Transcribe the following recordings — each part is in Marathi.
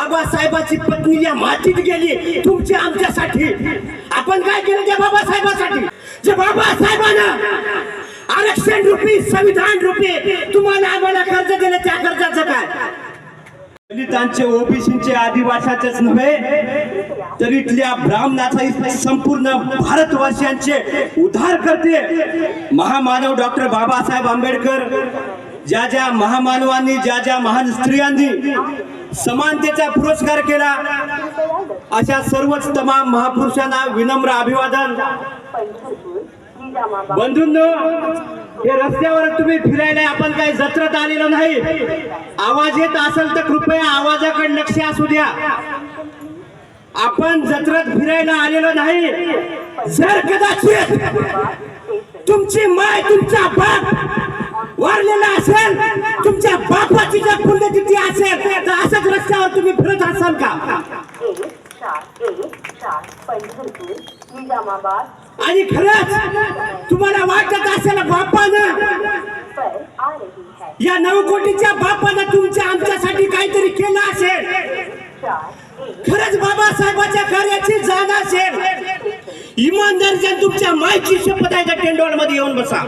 बाबासाहेबाची पत्नी या मातीत गेली. तुमच्या आमच्यासाठी. आपण काय केलं त्या बाबासाहेबासाठी? जे बाबासाहेबांना आरक्षण रूपी संविधान रूपी तुम्हाला आम्हाला कर्ज दिलं त्या कर्जाचं काय? दलितांचे ओबीसीचे आदिवासाचेच नव्हे तर इथल्या ब्राह्मणाचा संपूर्ण भारतवासियांचे उद्धार करते. महामानव डॉक्टर बाबासाहेब आंबेडकर ज्या ज्या महामानवांनी ज्या ज्या महान स्त्रियांनी समानतेचा पुरस्कार केला. अशा सर्वच तमाम महापुरुषांना विनम्र अभिवादन. बंधूंनो हे रस्त्यावर तुम्ही फिरायला आपण काही जत्रत आलेलो नाही. आवाज येत असेल तर कृपया आवाजाकडे लक्ष असू द्या. आपण जत्रत फिरायला आलेलो नाही. जर कदाचित तुमची माय तुमचा बाप वारलेला असेल फिरत एक चार एक चार निजामाबाद आणि खरंच तुम्हाला वाटत असेल बापानं या नऊ कोटीच्या बापानं तुमच्या आमच्यासाठी काहीतरी केलं असेल? खरंच बाबासाहेबाच्या कार्याची जाण असेल? इमानदारीच्या तुमच्या मायची शपथ आहे त्या टेंडोळमध्ये येऊन बसा?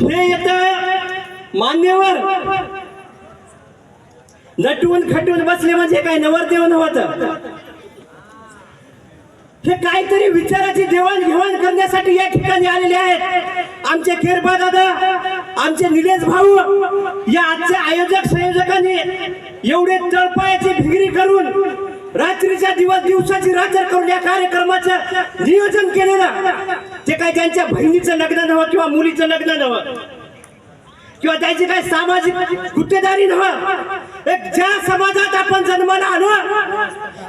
हे येत मान्यवर. नटवून खटून बसले म्हणजे काय? नवरदेव नव्हतं हे काहीतरी विचाराची देवाणघेवाण करण्यासाठी या ठिकाणी आलेले आहेत. आमचे केरबा दादा आमचे निलेश भाऊ या आजच्या आयोजक संयोजकांनी एवढे तळपायाची भिगरी करून रात्रीच्या दिवस दिवसाची रात्र करून या कार्यक्रमाचं नियोजन केलेलं. ते काय त्यांच्या बहिणीचं लग्न नव्हतं किंवा मुलीचं लग्न नव्हतं किंवा त्याची काही सामाजिक गुत्तेदारी नव्ह. एक ज्या समाजात आपण जन्माला आलो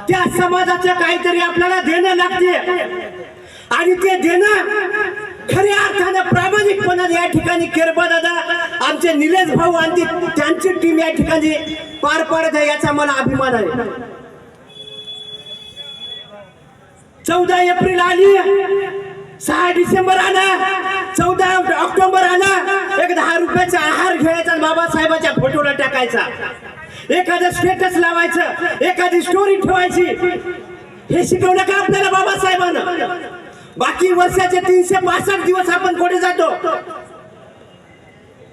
त्या समाजाचं काहीतरी आपल्याला देणं लागते. आणि ते देणं खऱ्या अर्थानं प्रामाणिकपणाने या ठिकाणी केरबा दादा आमचे निलेश भाऊ आणि त्यांची टीम या ठिकाणी पार पाडत आहे याचा मला अभिमान आहे. चौदा एप्रिल आली सहा डिसेंबर आला चौदा ऑक्टोबर आला एक आहार घ्यायचा आणि बाबासाहेबाच्या फोटोला टाकायचा. एखादं स्टेटस लावायचं एखादी स्टोरी ठेवायची. हे शिकवलं का आपल्याला बाबासाहेबांना. बाकी वर्षाचे तीनशे पासष्ट दिवस आपण कुठे जातो.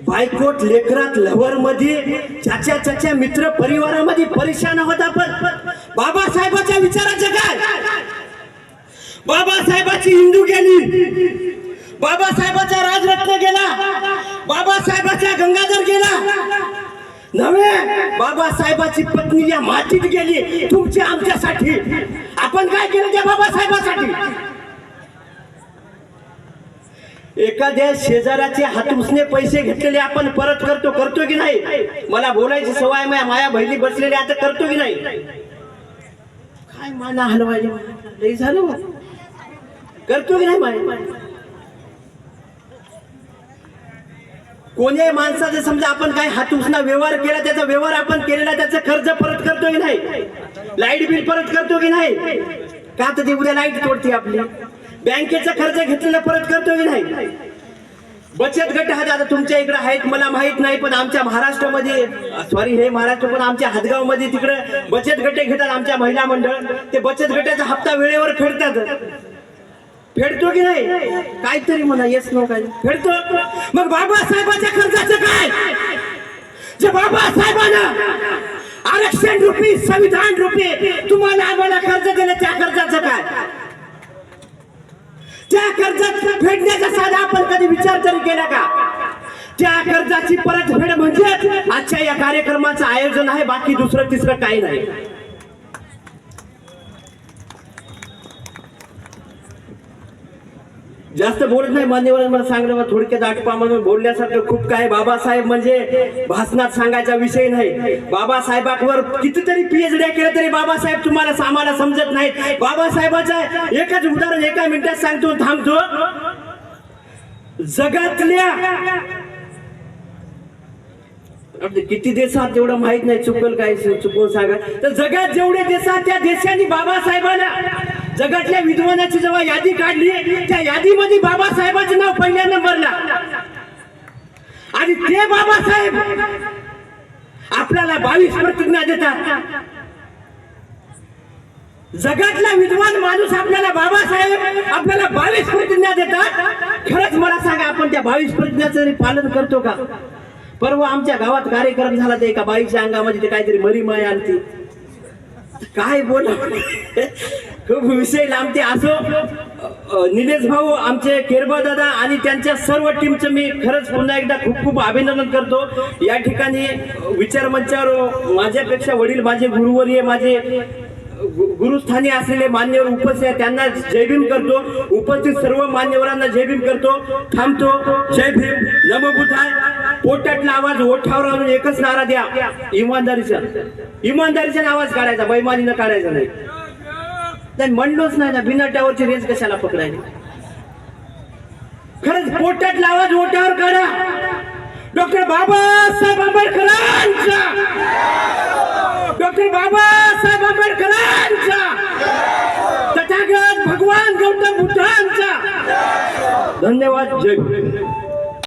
बायकोट लेकरात लवर मध्ये चाच्या चाच्या मित्र परिवारामध्ये परेशान आहोत आपण. बाबासाहेबाच्या विचाराचं काय? बाबासाहेबाची हिंदू गेली. बाबासाहेबाचा राजरत्न गेला. बाबासाहेबाचा गंगाधर गेला. नव्हे बाबासाहेबाची पत्नी या मातीत गेली. तुमची आमच्यासाठी. आपण काय केलं त्या बाबासाहेबासाठी? एखाद्या शेजाराचे हातुसने पैसे घेतलेले आपण परत करतो करतो की नाही? मला बोलायची सवय माया माया बहिणी बसलेल्या आता करतो की नाही? काय माना हलवायला? लई झालं हो. करतो की नाही माय? कोणीही माणसाचं समजा आपण काय हात उसना व्यवहार केला त्याचा व्यवहार आपण केलेला त्याचं कर्ज परत करतो की नाही? लाइट बिल परत करतो की नाही? का तर ते उद्या लाइट तोडते आपली? बँकेचा खर्च घेतलेला परत करतो की नाही? बचत गट हा आता तुमच्या इकडे आहेत मला माहीत नाही पण आमच्या महाराष्ट्रामध्ये सॉरी हे महाराष्ट्र पण आमच्या हातगावमध्ये तिकडे बचत गटे घेतात आमच्या महिला मंडळ. ते बचत गटाचा हप्ता वेळेवर फेडतात. फेडतो की नाही? काहीतरी म्हणा येस नो काही. फेडतो? मग बाबासाहेबांच्या कर्जाचं काय? जे बाबासाहेबांना आरक्षण रुपी संविधान रुपी तुम्हाला आम्हाला कर्ज दिलं त्या कर्जाचं काय? त्या कर्जात फेडण्याचा साधा आपण कधी विचार तरी केला का? त्या कर्जाची परतफेड म्हणजे आजच्या या कार्यक्रमाचं आयोजन आहे बाकी दुसरं तिसरं काही नाही. जास्त बोलत नाही मान्यवरांना सांगलं मग थोडक्यात आठपा म्हणून बोलण्यासारखं खूप काय बाबासाहेब म्हणजे भाषणात सांगायचा विषय नाही. बाबासाहेबांवर कितीतरी पीएचड्या केलं तरी बाबासाहेब तुम्हाला सामाला समजत नाहीत. बाबासाहेबाचं एकच उदाहरण एका मिनिटात सांगतो थांबतो. जगातल्या किती देशात तेवढं माहीत नाही चुकल काय चुकून सांगा. तर जगात जेवढे देश आहेत त्या देशांनी बाबासाहेबांना जगातल्या विद्वानाची जेव्हा यादी काढली त्या यादीमध्ये बाबासाहेबांचे नाव पहिल्या नंबरला आणि ते बाबासाहेब आपल्याला बावीस प्रतिज्ञा देतात. जगातला विद्वान माणूस आपल्याला बाबासाहेब आपल्याला बावीस प्रतिज्ञा देतात. खरंच मला सांगा आपण त्या बावीस प्रतिज्ञाचं पालन करतो का? परवा आमच्या गावात कार्यक्रम झाला ते एका बाईच्या अंगामध्ये ते काहीतरी मरीमाय आणते. काय बोल खूप विषय लांबते असो निलेश भाऊ आमचे केरबा दादा आणि त्यांच्या सर्व टीमचं मी खरंच पुन्हा एकदा खूप खूप अभिनंदन करतो. या ठिकाणी विचार मंचावर माझ्यापेक्षा वडील माझे गुरुवर्य माझे गुरुस्थानी असलेले मान्यवर उपस्थित आहे त्यांना जय भीम करतो. उपस्थित सर्व मान्यवरांना जय भीम करतो. थांबतो. जय भीम. नम बुद्धाय. पोटातला आवाज ओठावर आणून एकच नारा द्या. इमानदारीचा. इमानदारीचा आवाज काढायचा बैमानीनं काढायचा नाही. नाही म्हणलोच नाही ना बिना टावरची रेंज कशाला पकडायची? खरंच पोटातला आवाज ओठावर काढा. डॉक्टर बाबासाहेब आंबेडकरांचा. डॉक्टर बाबासाहेब आंबेडकरांचा. तथागत भगवान गौतम बुद्धांचा. धन्यवाद जय